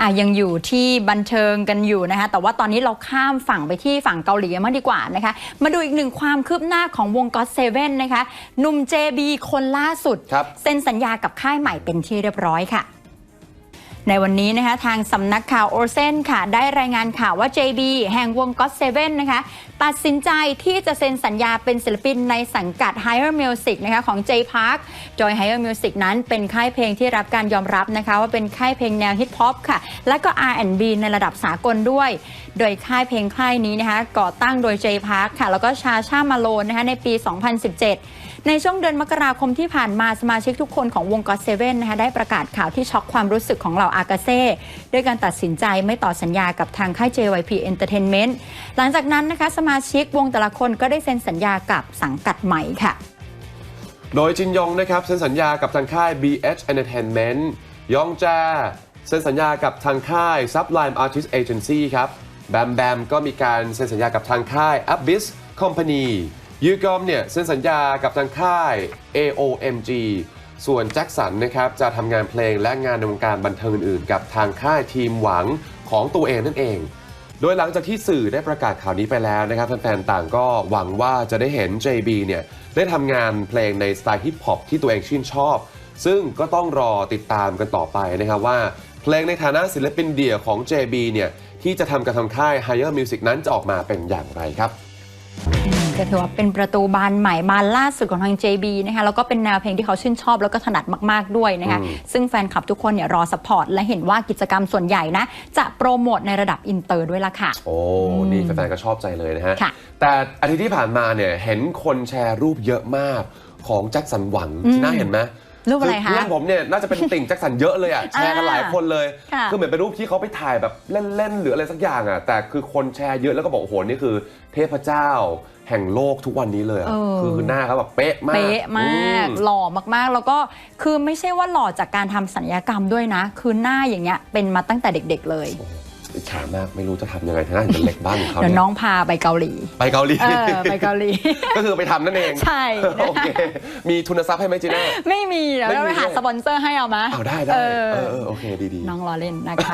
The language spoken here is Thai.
อะยังอยู่ที่บันเทิงกันอยู่นะคะ แต่ว่าตอนนี้เราข้ามฝั่งไปที่ฝั่งเกาหลีกันมากดีกว่านะคะ มาดูอีกหนึ่งความคืบหน้าของวงก็ t เซเว่นนะคะหนุ่ม JB คนล่าสุดครับเซ็นสัญญากับค่ายใหม่เป็นที่เรียบร้อยค่ะ ในวันนี้นะคะทางสำนักข่าวโอเซนค่ะ ได้รายงานข่าวว่า JB แห่งวง God Seven นนะคะตัดสินใจที่จะเซ็นสัญญาเป็นศิลปินในสังกัด Higher Music นะคะของ J Park โดย Higher Music นั้นเป็นค่ายเพลงที่รับการยอมรับนะคะว่าเป็นค่ายเพลงแนวฮิปฮอปค่ะ และก็ R&B ในระดับสากลด้วย โดยค่ายเพลงค่ายนี้นะคะก่อตั้งโดย J Park ค่ะ แล้วก็ชาชามาโลนนะคะในปี 2017ในช่วงเดือนมกราคมที่ผ่านมาสมาชิกทุกคนของวงก็ t เซเว่นนะคะได้ประกาศข่าวที่ช็อกความรู้สึกของเหล่าอากาเซ่ด้วยการตัดสินใจไม่ต่อสัญญากับทางค่าย JYP Entertainment หลังจากนั้นนะคะสมาชิกวงแต่ละคนก็ได้เซ็นสัญญากับสังกัดใหม่ค่ะ โดยจินยองนะครับเซ็นสัญญากับทางค่าย BH Entertainment ยองแจเซ็นสัญญากับทางค่าย Sublime Artist Agency ครับแบมแบมก็มีการเซ็นสัญญากับทางค่าย Abyss Company ยูกอมเนี่ยเซ็นสัญญากับทางค่าย AOMG ส่วนแจ็คสันนะครับจะทำงานเพลงและงานในวงการบันเทิงอื่นๆ กับทางค่ายทีมหวังของตัวเองนั่นเอง โดยหลังจากที่สื่อได้ประกาศข่าวนี้ไปแล้วนะครับแฟนๆต่างก็หวังว่าจะได้เห็น JB เนี่ยได้ทำงานเพลงในสไตล์ฮิปฮอปที่ตัวเองชื่นชอบ ซึ่งก็ต้องรอติดตามกันต่อไปนะครับว่า เพลงในฐานะศิลปินเดี่ยวของ JB เนี่ยที่จะทำกับทางค่าย Higher Music นั้นจะออกมาเป็นอย่างไรครับ ก็ถือว่าเป็นประตูบานใหม่บานล่าสุดของทาง JB นะคะแล้วก็เป็นแนวเพลงที่เขาชื่นชอบแล้วก็ถนัดมาก ๆ ด้วยนะคะอืมซึ่งแฟนคลับทุกคนเนี่ยรอสปอร์ตและเห็นว่ากิจกรรมส่วนใหญ่นะ จะโปรโมทในระดับอินเตอร์ด้วยละค่ะ โอ้ นี่แฟนๆก็ชอบใจเลยนะฮะค่ะแต่อาทิตย์ที่ผ่านมาเนี่ยเห็นคนแชร์รูปเยอะมากของแจ็คสันหวังอืมน่าเห็นไหม รูปอะไรคะ เพื่อนผมเนี่ยน่าจะเป็นติ่งแจ็คสันเยอะเลยอะแชร์กันหลายคนเลยค่ะ คือเหมือนเป็นรูปที่เขาไปถ่ายแบบเล่นๆหรืออะไรสักอย่างอะแต่คือคนแชร์เยอะแล้วก็บอกโอ้โหนี่คือ เทพเจ้า แห่งโลกทุกวันนี้เลยอะเออ คือคือหน้าเขาแบบเป๊ะมากเป๊ะมาก อื หล่อมากๆ แล้วก็คือไม่ใช่ว่าหล่อจากการทำสัญญกรรมด้วยนะ คือหน้าอย่างเงี้ยเป็นมาตั้งแต่เด็กๆเลยอิ จฉามากไม่รู้จะทำยังไงทั้งนั้นเห็นเป็นเหล็กบ้านของเขาเดี๋ยวเนี่ยน้องพาไปเกาหลี ไปเกาหลี เออไปเกาหลี ก็คือไปทำนั่นเองใช่นะคะโอเคมีทุนทรัพย์ให้ไหมจีน่า ไม่มีเดี๋ยวไม่มีเราไปหาด้วย สปอนเซอร์ให้เอามาเอาได้ได้เอเอออเออโอเคดีๆ น้องรอเล่นนะคะ